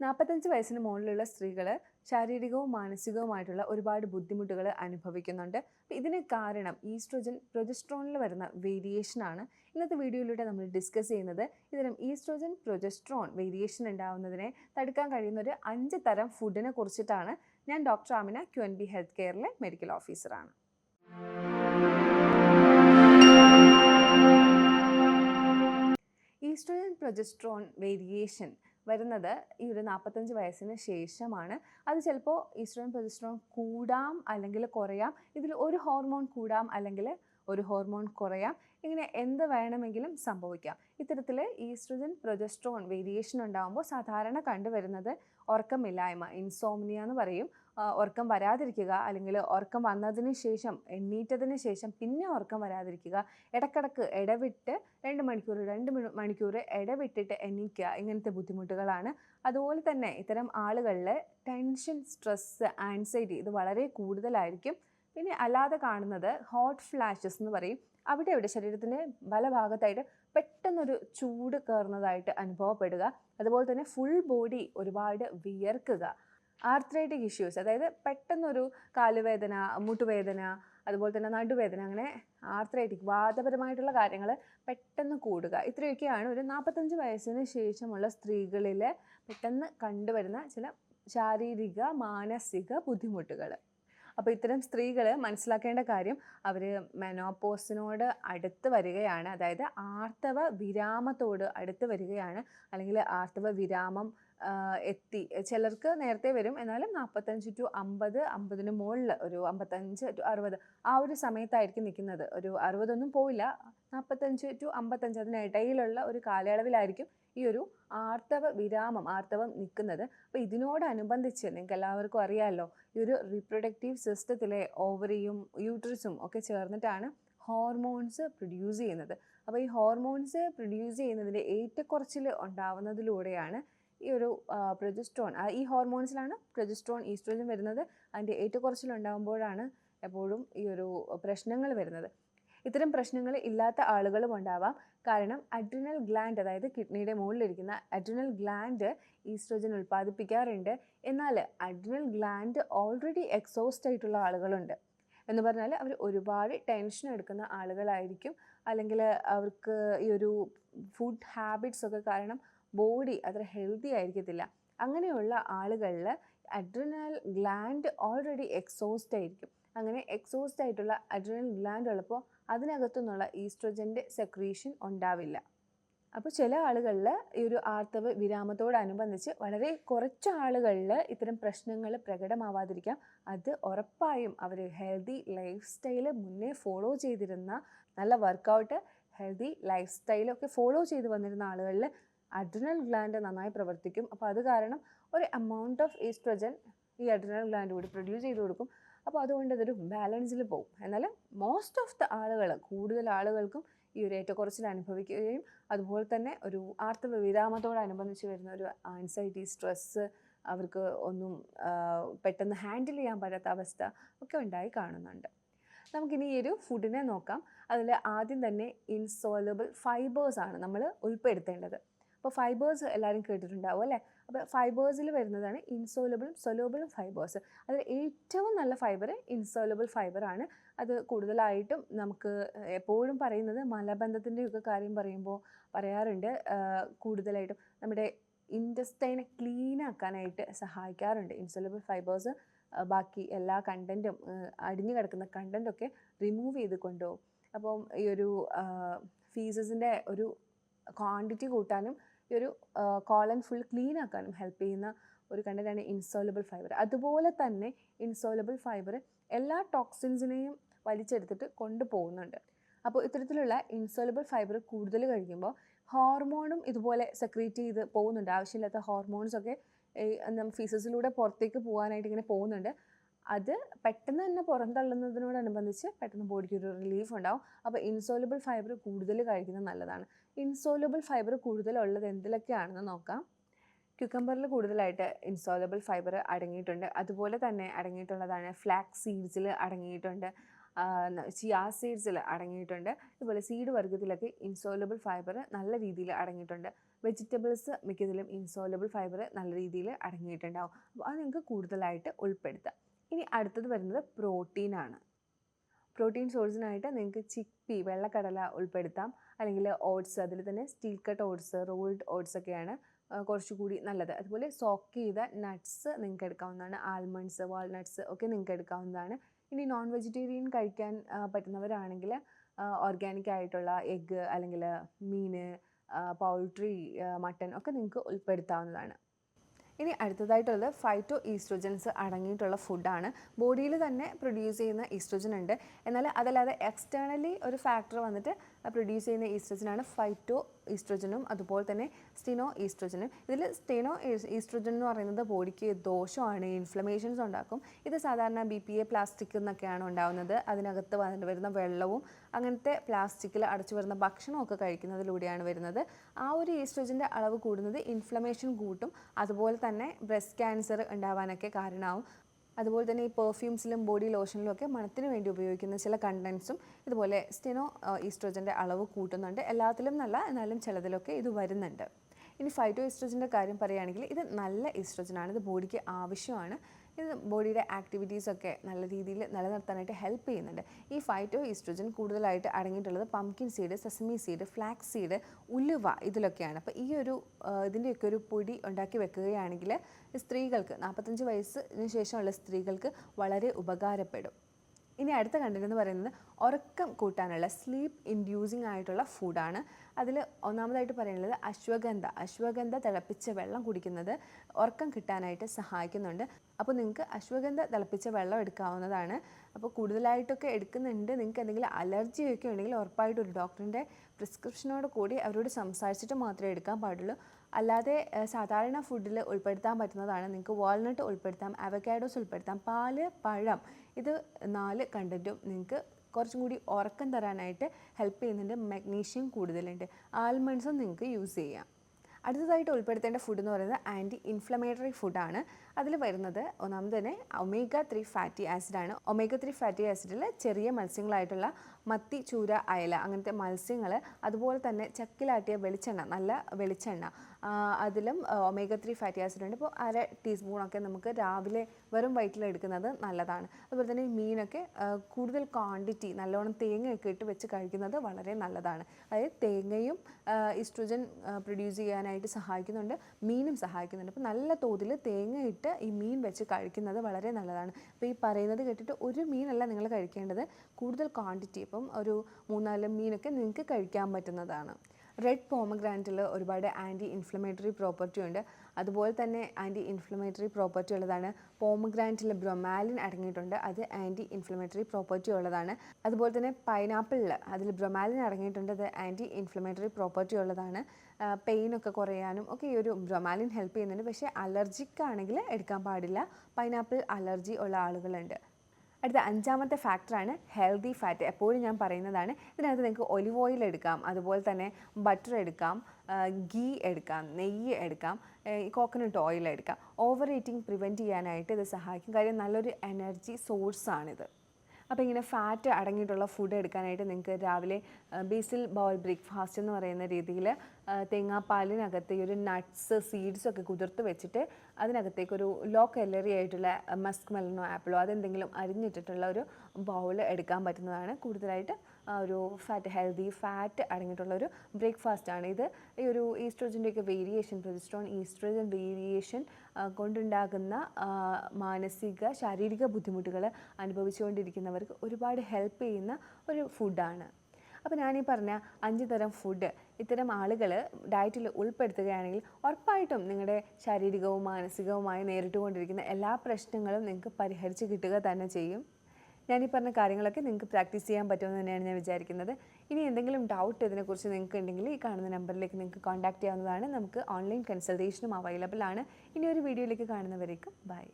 നാൽപ്പത്തഞ്ച് വയസ്സിന് മുകളിലുള്ള സ്ത്രീകൾ ശാരീരികവും മാനസികവുമായിട്ടുള്ള ഒരുപാട് ബുദ്ധിമുട്ടുകൾ അനുഭവിക്കുന്നുണ്ട്. അപ്പോൾ ഇതിന് കാരണം ഈസ്ട്രോജൻ പ്രൊജസ്ട്രോണിൽ വരുന്ന വേരിയേഷനാണ് ഇന്നത്തെ വീഡിയോയിലൂടെ നമ്മൾ ഡിസ്കസ് ചെയ്യുന്നത് ഇതിനും ഈസ്ട്രോജൻ പ്രൊജസ്ട്രോൺ വേരിയേഷൻ ഉണ്ടാവുന്നതിനെ തടുക്കാൻ കഴിയുന്ന ഒരു അഞ്ച് തരം ഫുഡിനെ കുറിച്ചിട്ടാണ് ഞാൻ doctor Amina Q N B health കെയറിലെ medical ഓഫീസറാണ് ഈസ്ട്രോജൻ പ്രൊജസ്ട്രോൺ വേരിയേഷൻ വരുന്നത് ഈ ഒരു നാൽപ്പത്തഞ്ച് വയസ്സിന് ശേഷമാണ്. അത് ചിലപ്പോൾ ഈസ്ട്രോൺ പ്രൊജസ്ട്രോൺ കൂടാം അല്ലെങ്കിൽ കുറയാം. ഇതിൽ ഒരു ഹോർമോൺ കൂടാം അല്ലെങ്കിൽ ഒരു ഹോർമോൺ കുറയാം. ഇങ്ങനെ എന്ത് വേണമെങ്കിലും സംഭവിക്കാം. ഇത്തരത്തിൽ ഈസ്ട്രജൻ പ്രൊജസ്ട്രോൺ വേരിയേഷൻ ഉണ്ടാകുമ്പോൾ സാധാരണ കണ്ടുവരുന്നത് ഉറക്കമില്ലായ്മ ഇൻസോമിനിയ എന്ന് പറയും. ഉറക്കം വരാതിരിക്കുക അല്ലെങ്കിൽ ഉറക്കം വന്നതിന് ശേഷം എണ്ണീറ്റതിന് ശേഷം പിന്നെ ഉറക്കം വരാതിരിക്കുക. ഇടക്കിടക്ക് ഇടവിട്ട് രണ്ട് മണിക്കൂർ രണ്ട് മിണു- മണിക്കൂർ ഇടവിട്ടിട്ട് എണീക്കുക. ഇങ്ങനത്തെ ബുദ്ധിമുട്ടുകളാണ്. അതുപോലെ തന്നെ ഇത്തരം ആളുകളിൽ ടെൻഷൻ സ്ട്രെസ്സ് ആൻസൈറ്റി ഇത് വളരെ കൂടുതലായിരിക്കും. പിന്നെ അല്ലാതെ കാണുന്നത് ഹോട്ട് ഫ്ലാഷസ് എന്ന് പറയും. അവിടെ അവിടെ ശരീരത്തിന്റെ പല ഭാഗത്തായിട്ട് പെട്ടെന്നൊരു ചൂട് കയറുന്നതായിട്ട് അനുഭവപ്പെടുക. അതുപോലെ തന്നെ ഫുൾ ബോഡി ഒരുപാട് വിയർക്കുക. ആർത്രൈറ്റിക് ഇഷ്യൂസ് അതായത് പെട്ടെന്നൊരു കാലുവേദന മുട്ടുവേദന അതുപോലെ തന്നെ നടുവേദന അങ്ങനെ ആർത്രൈറ്റിക് വാദപരമായിട്ടുള്ള കാര്യങ്ങൾ പെട്ടെന്ന് കൂടുക. ഇത്രയൊക്കെയാണ് ഒരു നാൽപ്പത്തഞ്ച് വയസ്സിന് ശേഷമുള്ള സ്ത്രീകളിൽ പെട്ടെന്ന് കണ്ടുവരുന്ന ചില ശാരീരിക മാനസിക ബുദ്ധിമുട്ടുകൾ അപ്പോൾ ഇത്തരം സ്ത്രീകൾ മനസ്സിലാക്കേണ്ട കാര്യം അവർ മെനോപോസിനോട് അടുത്ത് വരികയാണ്. അതായത് ആർത്തവ വിരാമത്തോട് അടുത്ത് വരികയാണ്. അല്ലെങ്കിൽ ആർത്തവ വിരാമം എത്തി. ചിലർക്ക് നേരത്തെ വരും. എന്നാലും നാൽപ്പത്തഞ്ച് ടു അമ്പത് അമ്പതിന് മുകളിൽ ഒരു അമ്പത്തഞ്ച് ടു അറുപത് ആ ഒരു സമയത്തായിരിക്കും നിൽക്കുന്നത്. ഒരു അറുപതൊന്നും പോയില്ല നാൽപ്പത്തഞ്ച് ടു അമ്പത്തഞ്ച് അതിനിടയിലുള്ള ഒരു കാലയളവിലായിരിക്കും ഈ ഒരു ആർത്തവ വിരാമം ആർത്തവം നിൽക്കുന്നത്. അപ്പോൾ ഇതിനോടനുബന്ധിച്ച് നിങ്ങൾക്ക് എല്ലാവർക്കും അറിയാമല്ലോ ഈ ഒരു റീപ്രൊഡക്റ്റീവ് സിസ്റ്റത്തിലെ ഓവറിയും യൂട്രസും ഒക്കെ ചേർന്നിട്ടാണ് ഹോർമോൺസ് പ്രൊഡ്യൂസ് ചെയ്യുന്നത്. അപ്പോൾ ഈ ഹോർമോൺസ് പ്രൊഡ്യൂസ് ചെയ്യുന്നതിന്റെ ഏറ്റക്കുറച്ചിൽ ഉണ്ടാവുന്നതിലൂടെയാണ് ഈ ഒരു പ്രൊജസ്ട്രോൺ ഈ ഹോർമോൺസിലാണ് പ്രൊജസ്ട്രോൺ ഈസ്ട്രോജൻ വരുന്നത്. അതിന്റെ ഏറ്റക്കുറച്ചിലുണ്ടാകുമ്പോഴാണ് എപ്പോഴും ഈ ഒരു പ്രശ്നങ്ങൾ വരുന്നത്. ഇത്തരം പ്രശ്നങ്ങൾ ഇല്ലാത്ത ആളുകളും ഉണ്ടാവാം. കാരണം അഡ്രിനൽ ഗ്ലാൻഡ് അതായത് കിഡ്നിയുടെ മുകളിലിരിക്കുന്ന അഡ്രിനൽ ഗ്ലാൻഡ് ഈസ്ട്രോജൻ ഉൽപ്പാദിപ്പിക്കാറുണ്ട്. എന്നാൽ അഡ്രിനൽ ഗ്ലാൻഡ് ഓൾറെഡി എക്സോസ്റ്റ് ആയിട്ടുള്ള ആളുകളുണ്ട്. എന്ന് പറഞ്ഞാൽ അവർ ഒരുപാട് ടെൻഷൻ എടുക്കുന്ന ആളുകളായിരിക്കും. അല്ലെങ്കിൽ അവർക്ക് ഈ ഒരു ഫുഡ് ഹാബിറ്റ്സ് ഒക്കെ കാരണം ബോഡി അത്ര ഹെൽത്തി ആയിരിക്കത്തില്ല. അങ്ങനെയുള്ള ആളുകളിൽ അഡ്രിനൽ ഗ്ലാൻഡ് ഓൾറെഡി എക്സോസ്റ്റ് ആയിരിക്കും. അങ്ങനെ എക്സോസ്റ്റ് ആയിട്ടുള്ള അഡ്രിനൽ ഗ്ലാൻഡ് ഉള്ളപ്പോൾ അതിനകത്തു നിന്നുള്ള ഈസ്ട്രോജന്റെ സെക്രീഷൻ ഉണ്ടാവില്ല. അപ്പോൾ ചില ആളുകളിൽ ഈ ഒരു ആർത്തവ വിരാമത്തോടനുബന്ധിച്ച് വളരെ കുറച്ച് ആളുകളിൽ ഇത്തരം പ്രശ്നങ്ങൾ പ്രകടമാവാതിരിക്കാം. അത് ഉറപ്പായും അവർ ഹെൽത്തി ലൈഫ് സ്റ്റൈൽ മുന്നേ ഫോളോ ചെയ്തിരുന്ന നല്ല വർക്കൗട്ട് ഹെൽത്തി ലൈഫ് സ്റ്റൈലൊക്കെ ഫോളോ ചെയ്ത് വന്നിരുന്ന ആളുകളിൽ അഡ്രിനൽ ഗ്ലാൻഡ് നന്നായി പ്രവർത്തിക്കും. അപ്പോൾ അത് കാരണം ഒരു എമൗണ്ട് ഓഫ് ഈസ്ട്രജൻ ഈ അഡ്രിനൽ ഗ്ലാൻഡ് കൂടി പ്രൊഡ്യൂസ് ചെയ്ത് കൊടുക്കും. അപ്പോൾ അതുകൊണ്ട് അതൊരു ബാലൻസിൽ പോകും എന്നാൽ മോസ്റ്റ് ഓഫ് ദ ആളുകൾ കൂടുതൽ ആളുകൾക്കും ഈ ഒരു ഏറ്റക്കുറച്ചിൽ അനുഭവിക്കുകയും അതുപോലെ തന്നെ ഒരു ആർത്തവ വിരാമത്തോടനുബന്ധിച്ച് വരുന്ന ഒരു ആൻസൈറ്റി സ്ട്രെസ്സ് അവർക്ക് ഒന്നും പെട്ടെന്ന് ഹാൻഡിൽ ചെയ്യാൻ പറ്റാത്ത അവസ്ഥ ഒക്കെ ഉണ്ടായി കാണുന്നുണ്ട്. നമുക്കിനി ഈ ഒരു ഫുഡിനെ നോക്കാം. അതിൽ ആദ്യം തന്നെ ഇൻസോലബിൾ ഫൈബേഴ്സ് ആണ് നമ്മൾ ഉൾപ്പെടുത്തേണ്ടത്. അപ്പോൾ ഫൈബേഴ്സ് എല്ലാവരും കേട്ടിട്ടുണ്ടാവും അല്ലേ? അപ്പോൾ ഫൈബേഴ്സിൽ വരുന്നതാണ് ഇൻസോലബിളും സൊലോബിളും ഫൈബേഴ്സ് അതിൽ ഏറ്റവും നല്ല ഫൈബർ ഇൻസോലബിൾ ഫൈബറാണ് അത് കൂടുതലായിട്ടും നമുക്ക് എപ്പോഴും പറയുന്നത് മലബന്ധത്തിന്റെയൊക്കെ കാര്യം പറയുമ്പോൾ പറയാറുണ്ട്. കൂടുതലായിട്ടും നമ്മുടെ ഇന്റസ്റ്റൈനെ ക്ലീൻ ആക്കാനായിട്ട് സഹായിക്കാറുണ്ട് ഇൻസോലബിൾ ഫൈബേഴ്സ് ബാക്കി എല്ലാ കണ്ടന്റും അടിഞ്ഞു കിടക്കുന്ന കണ്ടന്റൊക്കെ റിമൂവ് ചെയ്ത് കൊണ്ടുപോകും. അപ്പം ഈ ഒരു ഫീസസിന്റെ ഒരു ക്വാണ്ടിറ്റി കൂട്ടാനും ഈ ഒരു കോളൻ ഫുൾ ക്ലീൻ ആക്കാനും ഹെൽപ്പ് ചെയ്യുന്ന ഒരു കണ്ടന്റാണ് ഇൻസോലബിൾ ഫൈബർ അതുപോലെ തന്നെ ഇൻസോലബിൾ ഫൈബർ എല്ലാ ടോക്സിൻസിനെയും വലിച്ചെടുത്തിട്ട് കൊണ്ടുപോകുന്നുണ്ട്. അപ്പോൾ ഇത്തരത്തിലുള്ള ഇൻസോലബിൾ ഫൈബർ കൂടുതൽ കഴിക്കുമ്പോൾ ഹോർമോണും ഇതുപോലെ സെക്രീറ്റ് ചെയ്ത് പോകുന്നുണ്ട്. ആവശ്യമില്ലാത്ത ഹോർമോൺസൊക്കെ ഫീസസിലൂടെ പുറത്തേക്ക് പോകാനായിട്ട് ഇങ്ങനെ പോകുന്നുണ്ട്. അത് പെട്ടെന്ന് തന്നെ പുറന്തള്ളുന്നതിനോടനുബന്ധിച്ച് പെട്ടെന്ന് ബോഡിക്ക് ഒരു റിലീഫ് ഉണ്ടാവും. അപ്പോൾ ഇൻസോലബിൾ ഫൈബർ കൂടുതൽ കഴിക്കുന്നത് നല്ലതാണ്. ഇൻസോലബിൾ ഫൈബർ കൂടുതലുള്ളത് എന്തിലൊക്കെയാണെന്ന് നോക്കാം. ക്യുക്കമ്പറിൽ കൂടുതലായിട്ട് ഇൻസോലബിൾ ഫൈബർ അടങ്ങിയിട്ടുണ്ട്. അതുപോലെ തന്നെ അടങ്ങിയിട്ടുള്ളതാണ് ഫ്ലാക്സ് സീഡ്സിൽ അടങ്ങിയിട്ടുണ്ട്. ചിയാ സീഡ്സിൽ അടങ്ങിയിട്ടുണ്ട്. അതുപോലെ സീഡ് വർഗത്തിലൊക്കെ ഇൻസോലബിൾ ഫൈബർ നല്ല രീതിയിൽ അടങ്ങിയിട്ടുണ്ട്. വെജിറ്റബിൾസ് മിക്കതിലും ഇൻസോലബിൾ ഫൈബർ നല്ല രീതിയിൽ അടങ്ങിയിട്ടുണ്ടാവും. അപ്പോൾ അത് നിങ്ങൾക്ക് കൂടുതലായിട്ട് ഉൾപ്പെടുത്താം. ഇനി അടുത്തത് വരുന്നത് പ്രോട്ടീനാണ്. പ്രോട്ടീൻ സോഴ്സിനായിട്ട് നിങ്ങൾക്ക് ചിപ്പി വെള്ളക്കടല ഉൾപ്പെടുത്താം. അല്ലെങ്കിൽ ഓട്സ് അതിൽ തന്നെ steel cut oats rolled oats ഒക്കെയാണ് കുറച്ചുകൂടി നല്ലത്. അതുപോലെ സോക്ക് ചെയ്ത നട്ട്സ് നിങ്ങൾക്ക് എടുക്കാവുന്നതാണ്. ആൽമണ്ട്സ് വാൾനട്ട്സ് ഒക്കെ നിങ്ങൾക്ക് എടുക്കാവുന്നതാണ്. ഇനി നോൺ വെജിറ്റേറിയൻ കഴിക്കാൻ പറ്റുന്നവരാണെങ്കിൽ ഓർഗാനിക് ആയിട്ടുള്ള എഗ്ഗ് അല്ലെങ്കിൽ മീൻ പൗൾട്രി മട്ടൺ ഒക്കെ നിങ്ങൾക്ക് ഉൾപ്പെടുത്താവുന്നതാണ്. ഇനി അടുത്തതായിട്ടുള്ളത് ഫൈറ്റോ ഈസ്ട്രോജൻസ് അടങ്ങിയിട്ടുള്ള ഫുഡാണ് ബോഡിയിൽ തന്നെ പ്രൊഡ്യൂസ് ചെയ്യുന്ന ഈസ്ട്രോജൻ ഉണ്ട്. എന്നാൽ അതല്ലാതെ എക്സ്റ്റേണലി ഒരു ഫാക്ടർ വന്നിട്ട് പ്രൊഡ്യൂസ് ചെയ്യുന്ന ഈസ്ട്രജനാണ് ഫൈറ്റോ ഈസ്ട്രോജനും അതുപോലെ തന്നെ സ്റ്റിനോ ഈസ്ട്രോജനും ഇതിൽ സ്റ്റിനോ ഈസ്ട്രോജൻ എന്ന് പറയുന്നത് ബോഡിക്ക് ദോഷമാണ് ഇൻഫ്ലമേഷൻസ് ഉണ്ടാക്കും. ഇത് സാധാരണ ബി പി എ പ്ലാസ്റ്റിക് എന്നൊക്കെയാണ് ഉണ്ടാകുന്നത് അതിനകത്ത് വരുന്ന വെള്ളവും അങ്ങനത്തെ പ്ലാസ്റ്റിക്കിൽ അടച്ചു വരുന്ന ഭക്ഷണമൊക്കെ കഴിക്കുന്നതിലൂടെയാണ് വരുന്നത്. ആ ഒരു ഈസ്ട്രോജന്റെ അളവ് കൂടുന്നത് ഇൻഫ്ലമേഷൻ കൂട്ടും. അതുപോലെ തന്നെ ബ്രസ്റ്റ് ക്യാൻസർ ഉണ്ടാവാനൊക്കെ കാരണമാവും. അതുപോലെ തന്നെ ഈ പെർഫ്യൂംസിലും ബോഡി ലോഷനിലും ഒക്കെ മണത്തിന് വേണ്ടി ഉപയോഗിക്കുന്ന ചില കണ്ടൻസും ഇതുപോലെ സ്റ്റിനോ ഈസ്ട്രോജന്റെ അളവ് കൂട്ടുന്നുണ്ട്. എല്ലാത്തിലും നല്ല എന്നാലും ചിലതിലൊക്കെ ഇത് വരുന്നുണ്ട്. ഇനി ഫൈറ്റോ ഈസ്ട്രോജന്റെ കാര്യം പറയുകയാണെങ്കിൽ ഇത് നല്ല ഈസ്ട്രോജനാണ് ഇത് ബോഡിക്ക് ആവശ്യമാണ്. ഇത് ബോഡിയുടെ ആക്ടിവിറ്റീസൊക്കെ നല്ല രീതിയിൽ നിലനിർത്താനായിട്ട് ഹെൽപ്പ് ചെയ്യുന്നുണ്ട്. ഈ ഫൈറ്റോ ഈസ്ട്രോജൻ കൂടുതലായിട്ട് അടങ്ങിയിട്ടുള്ളത് pumpkin seed sesame seed flax seed ഉലുവ ഇതിലൊക്കെയാണ്. അപ്പോൾ ഈ ഒരു ഇതിന്റെയൊക്കെ ഒരു പൊടി ഉണ്ടാക്കി വെക്കുകയാണെങ്കിൽ സ്ത്രീകൾക്ക് നാൽപ്പത്തഞ്ച് വയസ്സിന് ശേഷമുള്ള സ്ത്രീകൾക്ക് വളരെ ഉപകാരപ്പെടും. ഇനി അടുത്ത കണ്ടന്റ് എന്ന് പറയുന്നത് ഉറക്കം കൂട്ടാനുള്ള സ്ലീപ്പ് ഇൻഡ്യൂസിങ് ആയിട്ടുള്ള ഫുഡാണ് അതിൽ ഒന്നാമതായിട്ട് പറയുന്നത് അശ്വഗന്ധ. അശ്വഗന്ധ തിളപ്പിച്ച വെള്ളം കുടിക്കുന്നത് ഉറക്കം കിട്ടാനായിട്ട് സഹായിക്കുന്നുണ്ട്. അപ്പോൾ നിങ്ങൾക്ക് അശ്വഗന്ധ തിളപ്പിച്ച വെള്ളം എടുക്കാവുന്നതാണ്. അപ്പോൾ കൂടുതലായിട്ടൊക്കെ എടുക്കുന്നുണ്ട്. നിങ്ങൾക്ക് എന്തെങ്കിലും അലർജിയൊക്കെ ഉണ്ടെങ്കിൽ ഉറപ്പായിട്ടും ഒരു ഡോക്ടറിന്റെ പ്രിസ്ക്രിപ്ഷനോട് കൂടി അവരോട് സംസാരിച്ചിട്ട് മാത്രമേ എടുക്കാൻ പാടുള്ളൂ. അല്ലാതെ സാധാരണ ഫുഡിൽ ഉൾപ്പെടുത്താൻ പറ്റുന്നതാണ്. നിങ്ങൾക്ക് വാൾനട്ട് ഉൾപ്പെടുത്താം അവക്കാഡോസ് ഉൾപ്പെടുത്താം പാൽ പഴം ഇത് നാല് കണ്ടന്റും നിങ്ങൾക്ക് കുറച്ചും കൂടി ഉറക്കം തരാനായിട്ട് ഹെൽപ്പ് ചെയ്യുന്നുണ്ട്. മഗ്നീഷ്യം കൂടുതലുണ്ട്. ആൽമണ്ട്സും നിങ്ങൾക്ക് യൂസ് ചെയ്യാം. അടുത്തതായിട്ട് ഉൾപ്പെടുത്തേണ്ട ഫുഡ് എന്ന് പറയുന്നത് ആന്റി ഇൻഫ്ലമേറ്ററി ഫുഡാണ് അതിൽ വരുന്നത് ഒന്നാമത് തന്നെ ഒമേഗ ത്രീ ഫാറ്റി ആസിഡാണ് ഒമേഗ ത്രീ ഫാറ്റി ആസിഡിൽ ചെറിയ മത്സ്യങ്ങളായിട്ടുള്ള മത്തി ചൂര അയല അങ്ങനത്തെ മത്സ്യങ്ങൾ അതുപോലെ തന്നെ ചക്കിലാട്ടിയ വെളിച്ചെണ്ണ നല്ല വെളിച്ചെണ്ണ അതിലും ഒമേഗ ത്രീ ഫാറ്റി ആസിഡ് ഉണ്ട്. ഇപ്പോൾ അര ടീസ്പൂണൊക്കെ നമുക്ക് രാവിലെ വെറും വയറ്റിൽ എടുക്കുന്നത് നല്ലതാണ്. അതുപോലെ തന്നെ മീനൊക്കെ കൂടുതൽ ക്വാണ്ടിറ്റി നല്ലോണം തേങ്ങയൊക്കെ ഇട്ട് വെച്ച് കഴിക്കുന്നത് വളരെ നല്ലതാണ്. അതായത് തേങ്ങയും ഇസ്ട്രോജൻ പ്രൊഡ്യൂസ് ചെയ്യാനായിട്ട് സഹായിക്കുന്നുണ്ട് മീനും സഹായിക്കുന്നുണ്ട്. അപ്പോൾ നല്ല തോതിൽ തേങ്ങ ഇട്ട് ഈ മീൻ വെച്ച് കഴിക്കുന്നത് വളരെ നല്ലതാണ്. അപ്പോൾ ഈ പറയുന്നത് കേട്ടിട്ട് ഒരു മീനല്ല നിങ്ങൾ കഴിക്കേണ്ടത് കൂടുതൽ ക്വാണ്ടിറ്റി ഇപ്പം ഒരു മൂന്നാൽ മീനൊക്കെ നിങ്ങൾക്ക് കഴിക്കാൻ പറ്റുന്നതാണ്. റെഡ് പോമഗ്രാന്റിൽ ഒരുപാട് ആന്റി ഇൻഫ്ലമേറ്ററി പ്രോപ്പർട്ടി ഉണ്ട്. അതുപോലെ തന്നെ ആന്റി ഇൻഫ്ലമേറ്ററി പ്രോപ്പർട്ടി ഉള്ളതാണ് പോമഗ്രാന്റിൽ ബ്രൊമാലിൻ അടങ്ങിയിട്ടുണ്ട്. അത് ആന്റി ഇൻഫ്ലമേറ്ററി പ്രോപ്പർട്ടി ഉള്ളതാണ്. അതുപോലെ തന്നെ പൈനാപ്പിളിൽ അതിൽ ബ്രൊമാലിൻ അടങ്ങിയിട്ടുണ്ട്. അത് ആന്റി ഇൻഫ്ലമേറ്ററി പ്രോപ്പർട്ടി ഉള്ളതാണ് പെയിൻ ഒക്കെ കുറയാനും ഒക്കെ ഈ ഒരു ബ്രൊമാലിൻ ഹെൽപ്പ് ചെയ്യുന്നുണ്ട്. പക്ഷേ അലർജിക്കാണെങ്കിൽ എടുക്കാൻ പാടില്ല. പൈനാപ്പിൾ അലർജി ഉള്ള ആളുകളുണ്ട്. അടുത്ത അഞ്ചാമത്തെ ഫാക്ടറാണ് ഹെൽത്തി ഫാറ്റ് എപ്പോഴും ഞാൻ പറയുന്നതാണ് ഇതിനകത്ത് നിങ്ങൾക്ക് ഒലിവ് ഓയിൽ എടുക്കാം അതുപോലെ തന്നെ ബട്ടർ എടുക്കാം ഗീ എടുക്കാം നെയ്യ് എടുക്കാം കോക്കനട്ട് ഓയിൽ എടുക്കാം. ഓവർ ഈറ്റിംഗ് പ്രിവെന്റ് ചെയ്യാനായിട്ട് ഇത് സഹായിക്കും. കാര്യം നല്ലൊരു എനർജി സോഴ്സാണിത് അപ്പോൾ ഇങ്ങനെ ഫാറ്റ് അടങ്ങിയിട്ടുള്ള ഫുഡ് എടുക്കാനായിട്ട് നിങ്ങൾക്ക് രാവിലെ ബേസിൽ ബൗൾ ബ്രേക്ക്ഫാസ്റ്റ് എന്ന് പറയുന്ന രീതിയിൽ തേങ്ങാപ്പാലിനകത്ത് ഈ ഒരു നട്ട്സ് സീഡ്സ് ഒക്കെ കുതിർത്ത് വെച്ചിട്ട് അതിനകത്തേക്ക് ഒരു ലോ കലറി ആയിട്ടുള്ള മസ്ക് മെലനോ ആപ്പിളോ അതെന്തെങ്കിലും അരിഞ്ഞിട്ടിട്ടുള്ള ഒരു ബൗൾ എടുക്കാൻ പറ്റുന്നതാണ്. കൂടുതലായിട്ട് ഒരു ഫാറ്റ് ഹെൽത്തി ഫാറ്റ് അടങ്ങിയിട്ടുള്ള ഒരു ബ്രേക്ക്ഫാസ്റ്റ് ആണ്. ഇത് ഈ ഒരു ഈസ്ട്രോജന്റെയൊക്കെ വേരിയേഷൻ പ്രൊജസ്ട്രോൺ ഈസ്ട്രോജൻ വേരിയേഷൻ കൊണ്ടുണ്ടാകുന്ന മാനസിക ശാരീരിക ബുദ്ധിമുട്ടുകൾ അനുഭവിച്ചുകൊണ്ടിരിക്കുന്നവർക്ക് ഒരുപാട് ഹെൽപ്പ് ചെയ്യുന്ന ഒരു ഫുഡാണ് അപ്പോൾ ഞാനീ പറഞ്ഞ അഞ്ച് തരം ഫുഡ് ഇത്തരം ആളുകൾ ഡയറ്റിൽ ഉൾപ്പെടുത്തുകയാണെങ്കിൽ ഉറപ്പായിട്ടും നിങ്ങളുടെ ശാരീരികവും മാനസികവുമായി നേരിട്ടുകൊണ്ടിരിക്കുന്ന എല്ലാ പ്രശ്നങ്ങളും നിങ്ങൾക്ക് പരിഹരിച്ച് കിട്ടുക തന്നെ ചെയ്യും. ഞാൻ ഈ പറഞ്ഞ കാര്യങ്ങളൊക്കെ നിങ്ങൾക്ക് പ്രാക്ടീസ് ചെയ്യാൻ പറ്റുമെന്ന് തന്നെയാണ് ഞാൻ വിചാരിക്കുന്നത്. ഇനി എന്തെങ്കിലും ഡൗട്ട് ഇതിനെക്കുറിച്ച് നിങ്ങൾക്ക് ഉണ്ടെങ്കിൽ ഈ കാണുന്ന നമ്പറിലേക്ക് നിങ്ങൾക്ക് കോൺടാക്ട് ചെയ്യാവുന്നതാണ്. നമുക്ക് ഓൺലൈൻ കൺസൾട്ടേഷനും അവൈലബിൾ ആണ്. ഇനി ഒരു വീഡിയോയിലേക്ക് കാണുന്നവരേക്കും ബൈ